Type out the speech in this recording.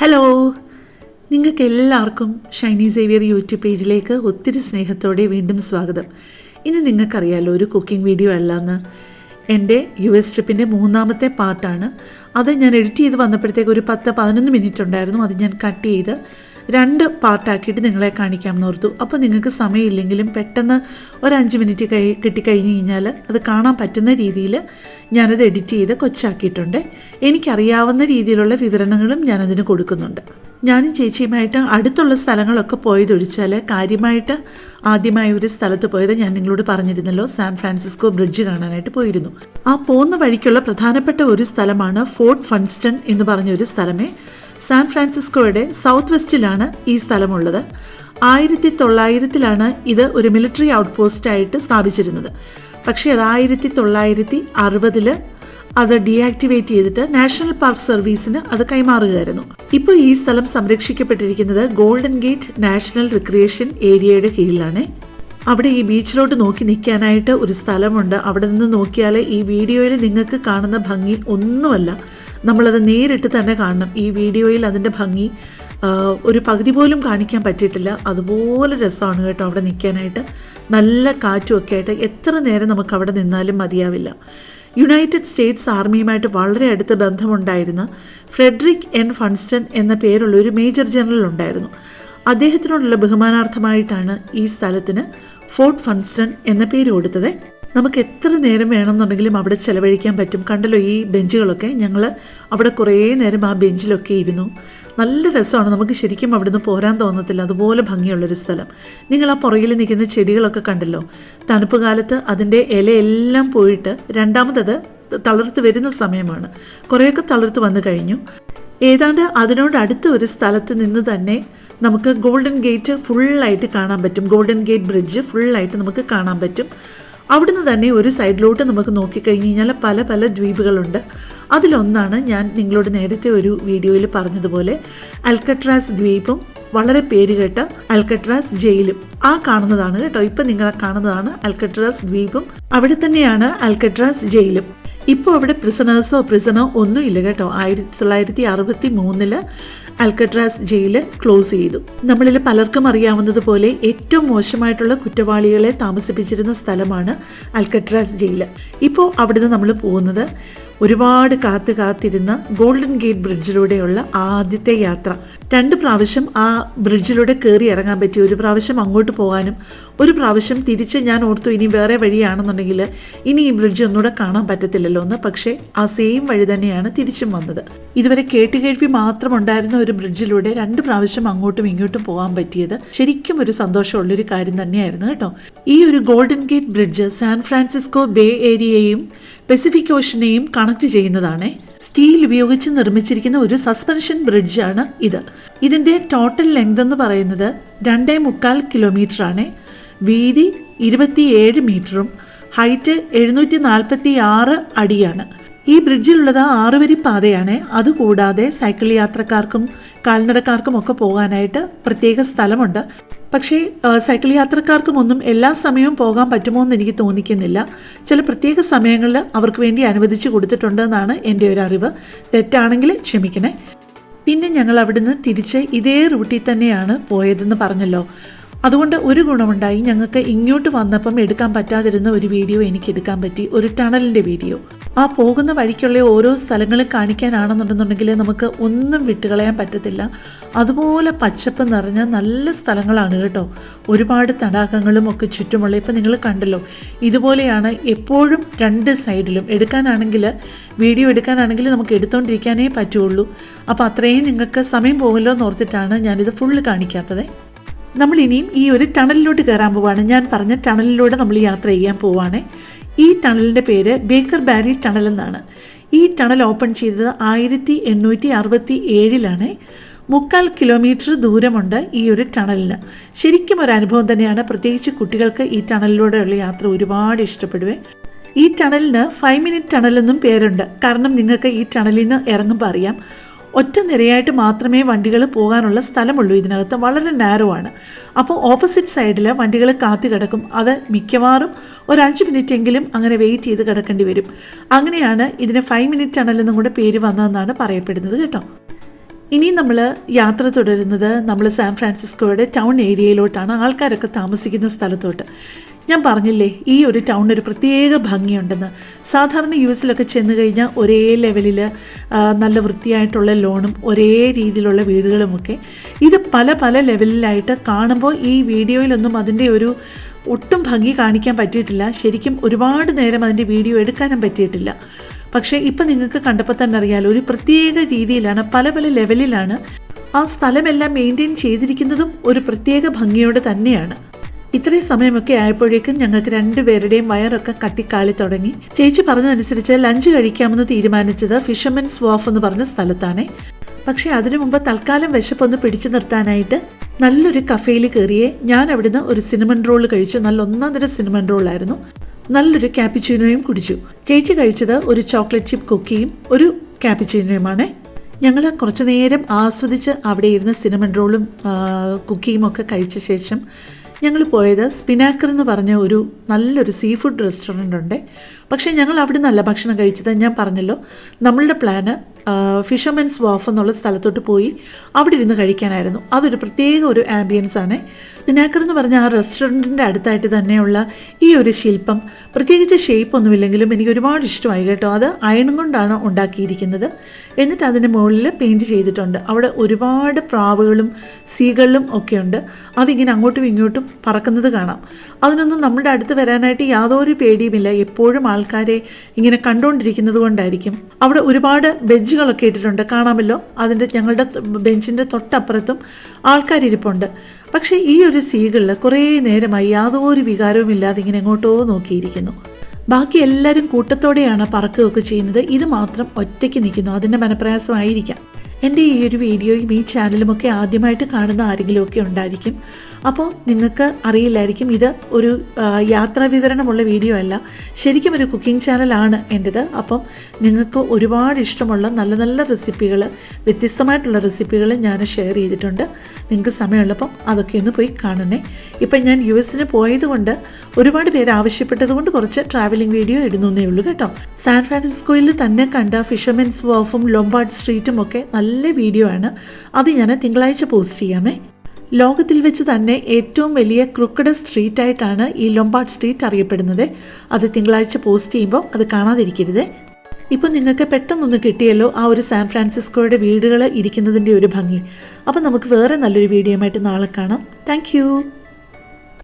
Hello നിങ്ങൾക്ക് എല്ലാവർക്കും Shiny Xavier YouTube പേജിലേക്ക് ഒത്തിരി സ്നേഹത്തോടെ വീണ്ടും സ്വാഗതം. ഇന്ന് നിങ്ങൾക്കറിയാലോ ഒരു കുക്കിംഗ് വീഡിയോ അല്ലാന്ന്. എന്റെ യു എസ് ട്രിപ്പിന്റെ മൂന്നാമത്തെ പാർട്ടാണ് അത് ഞാൻ എഡിറ്റ് ചെയ്ത് വന്നപ്പോഴത്തേക്ക് ഒരു പത്ത് പതിനൊന്ന് മിനിറ്റ് ഉണ്ടായിരുന്നു. അത് ഞാൻ കട്ട് ചെയ്ത് രണ്ട് പാർട്ടാക്കിയിട്ട് നിങ്ങളെ കാണിക്കാമെന്ന് ഓർത്തു. അപ്പോൾ നിങ്ങൾക്ക് സമയമില്ലെങ്കിലും പെട്ടെന്ന് ഒരു അഞ്ച് മിനിറ്റ് കഴി കിട്ടിക്കഴിഞ്ഞ് കഴിഞ്ഞാൽ അത് കാണാൻ പറ്റുന്ന രീതിയിൽ ഞാനത് എഡിറ്റ് ചെയ്ത് കൊച്ചാക്കിയിട്ടുണ്ട്. എനിക്കറിയാവുന്ന രീതിയിലുള്ള വിവരണങ്ങളും ഞാനതിന് കൊടുക്കുന്നുണ്ട്. ഞാനും ചേച്ചിയുമായിട്ട് അടുത്തുള്ള സ്ഥലങ്ങളൊക്കെ പോയതൊഴിച്ചാൽ കാര്യമായിട്ട് ആദ്യമായി ഒരു സ്ഥലത്ത് പോയത് ഞാൻ നിങ്ങളോട് പറഞ്ഞിരുന്നല്ലോ സാൻ ഫ്രാൻസിസ്കോ ബ്രിഡ്ജ് കാണാനായിട്ട് പോയിരുന്നു. ആ പോകുന്ന വഴിക്കുള്ള പ്രധാനപ്പെട്ട ഒരു സ്ഥലമാണ് ഫോർട്ട് ഫൺസ്റ്റൺ എന്ന് പറഞ്ഞ ഒരു സ്ഥലമേ. സാൻ ഫ്രാൻസിസ്കോയുടെ സൗത്ത് വെസ്റ്റിലാണ് ഈ സ്ഥലമുള്ളത്. ആയിരത്തി തൊള്ളായിരത്തിലാണ് ഇത് ഒരു മിലിറ്ററി ഔട്ട് പോസ്റ്റായിട്ട് സ്ഥാപിച്ചിരുന്നത്. പക്ഷേ അത് ആയിരത്തി തൊള്ളായിരത്തി അറുപതിൽ അത് ഡീആക്ടിവേറ്റ് ചെയ്തിട്ട് നാഷണൽ പാർക്ക് സർവീസിന് അത് കൈമാറുകയായിരുന്നു. ഇപ്പോൾ ഈ സ്ഥലം സംരക്ഷിക്കപ്പെട്ടിരിക്കുന്നത് ഗോൾഡൻ ഗേറ്റ് നാഷണൽ റിക്രിയേഷൻ ഏരിയയുടെ കീഴിലാണ്. അവിടെ ഈ ബീച്ചിലോട്ട് നോക്കി നിൽക്കാനായിട്ട് ഒരു സ്ഥലമുണ്ട്. അവിടെ നിന്ന് നോക്കിയാൽ ഈ വീഡിയോയിൽ നിങ്ങൾക്ക് കാണുന്ന ഭംഗി ഒന്നുമല്ല. നമ്മളത് നേരിട്ട് തന്നെ കാണണം. ഈ വീഡിയോയിൽ അതിന്റെ ഭംഗി ഒരു പകുതി പോലും കാണിക്കാൻ പറ്റിയിട്ടില്ല. അതുപോലെ രസമാണ് കേട്ടോ അവിടെ നിൽക്കാനായിട്ട്. നല്ല കാറ്റും ഒക്കെ ആയിട്ട്. എത്ര നേരം നമുക്ക് അവിടെ നിന്നാലും മതിയാവില്ല. യുണൈറ്റഡ് സ്റ്റേറ്റ്സ് ആർമിയുമായിട്ട് വളരെ അടുത്ത ബന്ധമുണ്ടായിരുന്ന ഫ്രെഡറിക് എൻ ഫൺസ്റ്റൺ എന്ന പേരുള്ള ഒരു മേജർ ജനറൽ ഉണ്ടായിരുന്നു. അദ്ദേഹത്തിനോടുള്ള ബഹുമാനാർത്ഥമായിട്ടാണ് ഈ സ്ഥലത്തിന് ഫോർട്ട് ഫൺസ്റ്റൺ എന്ന പേര് കൊടുത്തത്. നമുക്ക് എത്ര നേരം വേണമെന്നുണ്ടെങ്കിലും അവിടെ ചിലവഴിക്കാൻ പറ്റും. കണ്ടല്ലോ ഈ ബെഞ്ചുകളൊക്കെ? ഞങ്ങൾ അവിടെ കുറേ നേരം ആ ബെഞ്ചിലൊക്കെ ഇരുന്നു. നല്ല രസമാണ്. നമുക്ക് ശരിക്കും അവിടുന്ന് പോരാൻ തോന്നത്തില്ല. അതുപോലെ ഭംഗിയുള്ളൊരു സ്ഥലം. നിങ്ങൾ ആ പുറകിൽ നിൽക്കുന്ന ചെടികളൊക്കെ കണ്ടല്ലോ? തണുപ്പ് കാലത്ത് അതിന്റെ ഇലയെല്ലാം പോയിട്ട് രണ്ടാമതത് തളർത്ത് വരുന്ന സമയമാണ്. കുറേയൊക്കെ തളർത്ത് വന്നു കഴിഞ്ഞു. ഏതാണ്ട് അതിനോട് അടുത്ത ഒരു സ്ഥലത്ത് നിന്ന് തന്നെ നമുക്ക് ഗോൾഡൻ ഗേറ്റ് ഫുള്ളായിട്ട് കാണാൻ പറ്റും. ഗോൾഡൻ ഗേറ്റ് ബ്രിഡ്ജ് ഫുള്ളായിട്ട് നമുക്ക് കാണാൻ പറ്റും. അവിടുന്ന് തന്നെ ഒരു സൈഡിലോട്ട് നമുക്ക് നോക്കിക്കഴിഞ്ഞ് കഴിഞ്ഞാൽ പല പല ദ്വീപുകളുണ്ട്. അതിലൊന്നാണ് ഞാൻ നിങ്ങളോട് നേരത്തെ ഒരു വീഡിയോയിൽ പറഞ്ഞതുപോലെ അൽക്കട്രാസ് ദ്വീപും വളരെ പേരുകേട്ട അൽക്കട്രാസ് ജയിലും. ആ കാണുന്നതാണ് കേട്ടോ ഇപ്പം നിങ്ങളെ കാണുന്നതാണ് അൽക്കട്രാസ് ദ്വീപും. അവിടെ തന്നെയാണ് അൽക്കട്രാസ് ജയിലും. ഇപ്പോൾ അവിടെ പ്രിസണേഴ്സോ പ്രിസണോ ഒന്നും ഇല്ല കേട്ടോ. ആയിരത്തി തൊള്ളായിരത്തി അറുപത്തി മൂന്നിൽ അൽക്കട്രാസ് ജയിൽ ക്ലോസ് ചെയ്തു. നമ്മളിൽ പലർക്കും അറിയാവുന്നതുപോലെ ഏറ്റവും മോശമായിട്ടുള്ള കുറ്റവാളികളെ താമസിപ്പിച്ചിരുന്ന സ്ഥലമാണ് അൽക്കട്രാസ് ജയിൽ. ഇപ്പോൾ അവിടുന്ന് നമ്മൾ പോകുന്നത് ഒരുപാട് കാത്തു കാത്തിരുന്ന ഗോൾഡൻ ഗേറ്റ് ബ്രിഡ്ജിലൂടെയുള്ള ആദ്യത്തെ യാത്ര. രണ്ട് പ്രാവശ്യം ആ ബ്രിഡ്ജിലൂടെ കയറി ഇറങ്ങാൻ പറ്റി. ഒരു പ്രാവശ്യം അങ്ങോട്ട് പോകാനും ഒരു പ്രാവശ്യം തിരിച്ച് ഞാൻ ഓർത്തു ഇനി വേറെ വഴിയാണെന്നുണ്ടെങ്കിൽ ഇനി ഈ ബ്രിഡ്ജ് ഒന്നുകൂടെ കാണാൻ പറ്റത്തില്ലല്ലോ എന്ന്. പക്ഷേ ആ സെയിം വഴി തന്നെയാണ് തിരിച്ചും വന്നത്. ഇതുവരെ കേട്ടുകേഴ്വി മാത്രം ഉണ്ടായിരുന്ന ഒരു ബ്രിഡ്ജിലൂടെ രണ്ട് പ്രാവശ്യം അങ്ങോട്ടും ഇങ്ങോട്ടും പോകാൻ പറ്റിയത് ശരിക്കും ഒരു സന്തോഷമുള്ളൊരു കാര്യം തന്നെയായിരുന്നു കേട്ടോ. ഈ ഒരു golden gate bridge San Francisco bay ഏരിയയും പെസിഫിക് ഓഷനെയും കണക്ട് ചെയ്യുന്നതാണ്. സ്റ്റീൽ ഉപയോഗിച്ച് നിർമ്മിച്ചിരിക്കുന്ന ഒരു സസ്പെൻഷൻ ബ്രിഡ്ജ് ആണ് ഇത്. ഇതിന്റെ ടോട്ടൽ ലെങ്ത് എന്ന് പറയുന്നത് രണ്ടേ മുക്കാൽ കിലോമീറ്റർ ആണ് വീതി ഇരുപത്തിയേഴ് മീറ്ററും ഹൈറ്റ് എഴുന്നൂറ്റി നാൽപ്പത്തി ആറ് അടിയാണ്. ഈ ബ്രിഡ്ജിലുള്ളത് ആറുവരി പാതയാണ് അതുകൂടാതെ സൈക്കിൾ യാത്രക്കാർക്കും കാൽനടക്കാർക്കും ഒക്കെ പോകാനായിട്ട് പ്രത്യേക സ്ഥലമുണ്ട്. പക്ഷേ സൈക്കിൾ യാത്രക്കാർക്കും ഒന്നും എല്ലാ സമയവും പോകാൻ പറ്റുമോ എന്ന് എനിക്ക് തോന്നിക്കുന്നില്ല. ചില പ്രത്യേക സമയങ്ങളിൽ അവർക്ക് വേണ്ടി അനുവദിച്ചു കൊടുത്തിട്ടുണ്ട് എന്നാണ് എന്റെ ഒരു അറിവ്. തെറ്റാണെങ്കിൽ ക്ഷമിക്കണേ. പിന്നെ ഞങ്ങൾ അവിടുന്ന് തിരിച്ച് ഇതേ റൂട്ടിൽ തന്നെയാണ് പോയതെന്ന് പറഞ്ഞല്ലോ. അതുകൊണ്ട് ഒരു ഗുണമുണ്ടായി ഞങ്ങൾക്ക് ഇങ്ങോട്ട് വന്നപ്പം എടുക്കാൻ പറ്റാതിരുന്ന ഒരു വീഡിയോ എനിക്ക് എടുക്കാൻ പറ്റി. ഒരു ടണലിന്റെ വീഡിയോ. ആ പോകുന്ന വഴിക്കുള്ള ഓരോ സ്ഥലങ്ങളും കാണിക്കാനാണെന്നുണ്ടെന്നുണ്ടെങ്കിൽ നമുക്ക് ഒന്നും വിട്ടുകളയാൻ പറ്റത്തില്ല. അതുപോലെ പച്ചപ്പ് നിറഞ്ഞ നല്ല സ്ഥലങ്ങളാണ് കേട്ടോ. ഒരുപാട് തടാകങ്ങളും ഒക്കെ ചുറ്റുമുള്ള ഇപ്പം നിങ്ങൾ കണ്ടല്ലോ. ഇതുപോലെയാണ് എപ്പോഴും രണ്ട് സൈഡിലും. എടുക്കാനാണെങ്കിൽ വീഡിയോ എടുക്കാനാണെങ്കിൽ നമുക്ക് എടുത്തുകൊണ്ടിരിക്കാനേ പറ്റുള്ളൂ. അപ്പോൾ അത്രയും നിങ്ങൾക്ക് സമയം പോകുമല്ലോ എന്ന് ഓർത്തിട്ടാണ് ഞാനിത് ഫുള്ള് കാണിക്കാത്തത്. നമ്മൾ ഇനിയും ഈ ഒരു ടണലിലോട്ട് കയറാൻ പോവാണ്. ഞാൻ പറഞ്ഞ ടണലിലൂടെ നമ്മൾ യാത്ര ചെയ്യാൻ പോവാണ്. ഈ ടണലിന്റെ പേര് ബേക്കർ ബാരി ടണൽ എന്നാണ്. ഈ ടണൽ ഓപ്പൺ ചെയ്തത് ആയിരത്തി എണ്ണൂറ്റി അറുപത്തി ഏഴിലാണ് മുക്കാൽ കിലോമീറ്റർ ദൂരമുണ്ട് ഈ ഒരു ടണലിന്. ശരിക്കും ഒരു അനുഭവം തന്നെയാണ്. പ്രത്യേകിച്ച് കുട്ടികൾക്ക് ഈ ടണലിലൂടെയുള്ള യാത്ര ഒരുപാട് ഇഷ്ടപ്പെടുവേ. ഈ ടണലിന് ഫൈവ് മിനിറ്റ് ടണൽ എന്നും പേരുണ്ട്. കാരണം നിങ്ങൾക്ക് ഈ ടണലിൽ നിന്ന് ഇറങ്ങുമ്പോൾ അറിയാം. ഒറ്റ നിരയായിട്ട് മാത്രമേ വണ്ടികൾ പോകാനുള്ള സ്ഥലമുള്ളൂ. ഇതിനകത്ത് വളരെ നാരോ ആണ്. അപ്പോൾ ഓപ്പോസിറ്റ് സൈഡിൽ വണ്ടികൾ കാത്തി കിടക്കും. അത് മിക്കവാറും ഒരു അഞ്ച് മിനിറ്റ് എങ്കിലും അങ്ങനെ വെയിറ്റ് ചെയ്ത് കിടക്കേണ്ടി വരും. അങ്ങനെയാണ് ഇതിന് ഫൈവ് മിനിറ്റ് ടണൽ എന്നും കൂടെ പേര് വന്നതെന്നാണ് പറയപ്പെടുന്നത് കേട്ടോ. ഇനി നമ്മൾ യാത്ര തുടരുന്നത് നമ്മൾ സാൻ ഫ്രാൻസിസ്കോയുടെ ടൗൺ ഏരിയയിലോട്ടാണ്. ആൾക്കാരൊക്കെ താമസിക്കുന്ന സ്ഥലത്തോട്ട്. ഞാൻ പറഞ്ഞില്ലേ ഈ ഒരു ടൗണിന് ഒരു പ്രത്യേക ഭംഗിയുണ്ടെന്ന്. സാധാരണ യു എസിലൊക്കെ ചെന്ന് കഴിഞ്ഞാൽ ഒരേ ലെവലിൽ നല്ല വൃത്തിയായിട്ടുള്ള ലോണും ഒരേ രീതിയിലുള്ള വീടുകളുമൊക്കെ. ഇത് പല പല ലെവലിലായിട്ട് കാണുമ്പോൾ ഈ വീഡിയോയിലൊന്നും അതിന്റെ ഒരു ഒട്ടും ഭംഗി കാണിക്കാൻ പറ്റിയിട്ടില്ല. ശരിക്കും ഒരുപാട് നേരം അതിന്റെ വീഡിയോ എടുക്കാനും പറ്റിയിട്ടില്ല. പക്ഷേ ഇപ്പം നിങ്ങൾക്ക് കണ്ടപ്പോൾ തന്നെ അറിയാലോ ഒരു പ്രത്യേക രീതിയിലാണ് പല പല ലെവലിലാണ് ആ സ്ഥലമെല്ലാം മെയിന്റെയിൻ ചെയ്തിരിക്കുന്നതും ഒരു പ്രത്യേക ഭംഗിയോടെ തന്നെയാണ്. ഇത്രയും സമയമൊക്കെ ആയപ്പോഴേക്കും ഞങ്ങൾക്ക് രണ്ടുപേരുടെയും വയറൊക്കെ കത്തിക്കാളി തുടങ്ങി. ചേച്ചി പറഞ്ഞതനുസരിച്ച് ലഞ്ച് കഴിക്കാമെന്ന് തീരുമാനിച്ചത് ഫിഷർമെൻസ് വാഫ് എന്ന് പറഞ്ഞ സ്ഥലത്താണ്. പക്ഷേ അതിനു മുമ്പ് തൽക്കാലം വിശപ്പൊന്ന് പിടിച്ചു നിർത്താനായിട്ട് നല്ലൊരു കഫേയിൽ കയറിയേ ഞാൻ അവിടുന്ന് ഒരു സിനിമൻ റോൾ കഴിച്ചു. നല്ല ഒന്നാം തരം സിനിമൻ റോളായിരുന്നു നല്ലൊരു ക്യാപ്പിച്ചീനോയും കുടിച്ചു. ചേച്ചി കഴിച്ചത് ഒരു ചോക്ലേറ്റ് ചിപ്പ് കുക്കിയും ഒരു ക്യാപ്പിച്ചീനോയുമാണ് ഞങ്ങൾ കുറച്ചു നേരം ആസ്വദിച്ച് അവിടെ ഇരുന്ന് സിനിമൻ റോളും കുക്കിയും ഒക്കെ കഴിച്ച ശേഷം ഞങ്ങൾ പോയത് സ്പിനാക്കർ എന്ന് പറഞ്ഞ ഒരു നല്ലൊരു സീ ഫുഡ് റെസ്റ്റോറന്റ് ഉണ്ട്. പക്ഷേ ഞങ്ങൾ അവിടെ നല്ല ഭക്ഷണം കഴിച്ചത്. ഞാൻ പറഞ്ഞല്ലോ നമ്മളുടെ പ്ലാന് ഫിഷർമെൻസ് വാഫ് എന്നുള്ള സ്ഥലത്തോട്ട് പോയി അവിടെ ഇരുന്ന് കഴിക്കാനായിരുന്നു. അതൊരു പ്രത്യേക ഒരു ആംബിയൻസ് ആണ്. സ്പിനാക്കർ എന്ന് പറഞ്ഞ ആ റെസ്റ്റോറന്റിന്റെ അടുത്തായിട്ട് തന്നെയുള്ള ഈ ഒരു ശില്പം. പ്രത്യേകിച്ച് ഷേപ്പ് ഒന്നുമില്ലെങ്കിലും എനിക്ക് ഒരുപാട് ഇഷ്ടമായി കേട്ടോ. അത് അയണും കൊണ്ടാണ് ഉണ്ടാക്കിയിരിക്കുന്നത്. എന്നിട്ട് അതിന്റെ മുകളിൽ പെയിന്റ് ചെയ്തിട്ടുണ്ട്. അവിടെ ഒരുപാട് പ്രാവുകളും സീകളിലും ഒക്കെ ഉണ്ട്. അതിങ്ങനെ അങ്ങോട്ടും ഇങ്ങോട്ടും പറക്കുന്നത് കാണാം. അതിനൊന്നും നമ്മുടെ അടുത്ത് വരാനായിട്ട് യാതൊരു പേടിയുമില്ല. എപ്പോഴും ആൾക്കാരെ ഇങ്ങനെ കണ്ടുകൊണ്ടിരിക്കുന്നത് കൊണ്ടായിരിക്കും. അവിടെ ഒരുപാട് ബെഞ്ചുകളൊക്കെ ഇട്ടിട്ടുണ്ട്. കാണാമല്ലോ. അതിന്റെ ഞങ്ങളുടെ ബെഞ്ചിന്റെ തൊട്ടപ്പുറത്തും ആൾക്കാരിരിപ്പുണ്ട് പക്ഷേ ഈ ഒരു സീകളിൽ കുറേ നേരമായി യാതൊരു വികാരവും ഇല്ലാതെ ഇങ്ങനെ എങ്ങോട്ടോ നോക്കിയിരിക്കുന്നു. ബാക്കി എല്ലാവരും കൂട്ടത്തോടെയാണ് പറക്കുകയൊക്കെ ചെയ്യുന്നത്. ഇത് മാത്രം ഒറ്റയ്ക്ക് നിൽക്കുന്നു. അതിന്റെ മനപ്രയാസമായിരിക്കാം എന്റെ ഈ ഒരു വീഡിയോയും ഈ ചാനലുമൊക്കെ ആദ്യമായിട്ട് കാണുന്ന ആരെങ്കിലുമൊക്കെ ഉണ്ടായിരിക്കും. അപ്പോൾ നിങ്ങൾക്ക് അറിയില്ലായിരിക്കും ഇത് ഒരു യാത്രാ വിവരണമുള്ള വീഡിയോ അല്ല. ശരിക്കും ഒരു കുക്കിംഗ് ചാനലാണ് എന്റെത്. അപ്പം നിങ്ങൾക്ക് ഒരുപാട് ഇഷ്ടമുള്ള നല്ല നല്ല റെസിപ്പികൾ വ്യത്യസ്തമായിട്ടുള്ള റെസിപ്പികൾ ഞാൻ ഷെയർ ചെയ്തിട്ടുണ്ട്. നിങ്ങൾക്ക് സമയമുള്ളപ്പം അതൊക്കെ ഒന്ന് പോയി കാണണേ. ഇപ്പം ഞാൻ യു എസിന് പോയതുകൊണ്ട് ഒരുപാട് പേര് ആവശ്യപ്പെട്ടതുകൊണ്ട് കുറച്ച് ട്രാവലിംഗ് വീഡിയോ ഇടുന്നേ ഉള്ളൂ കേട്ടോ. സാൻ ഫ്രാൻസിസ്കോയിൽ തന്നെ കണ്ട ഫിഷർമെൻസ് വോഫും ലോംബാർഡ് സ്ട്രീറ്റും ഒക്കെ നല്ല വീഡിയോ ആണ്. അത് ഞാൻ തിങ്കളാഴ്ച പോസ്റ്റ് ചെയ്യാമേ. ലോകത്തിൽ വെച്ച് തന്നെ ഏറ്റവും വലിയ ക്രൂക്കഡ് സ്ട്രീറ്റ് ആയിട്ടാണ് ഈ ലൊമ്പാട് സ്ട്രീറ്റ് അറിയപ്പെടുന്നത്. അത് തിങ്കളാഴ്ച പോസ്റ്റ് ചെയ്യുമ്പോൾ അത് കാണാതിരിക്കരുത്. ഇപ്പം നിങ്ങൾക്ക് പെട്ടെന്നൊന്ന് കിട്ടിയല്ലോ ആ ഒരു സാൻ ഫ്രാൻസിസ്കോയുടെ വീടുകൾ ഇരിക്കുന്നതിന്റെ ഒരു ഭംഗി. അപ്പം നമുക്ക് വേറെ നല്ലൊരു വീഡിയോ ആയിട്ട് നാളെ കാണാം. താങ്ക്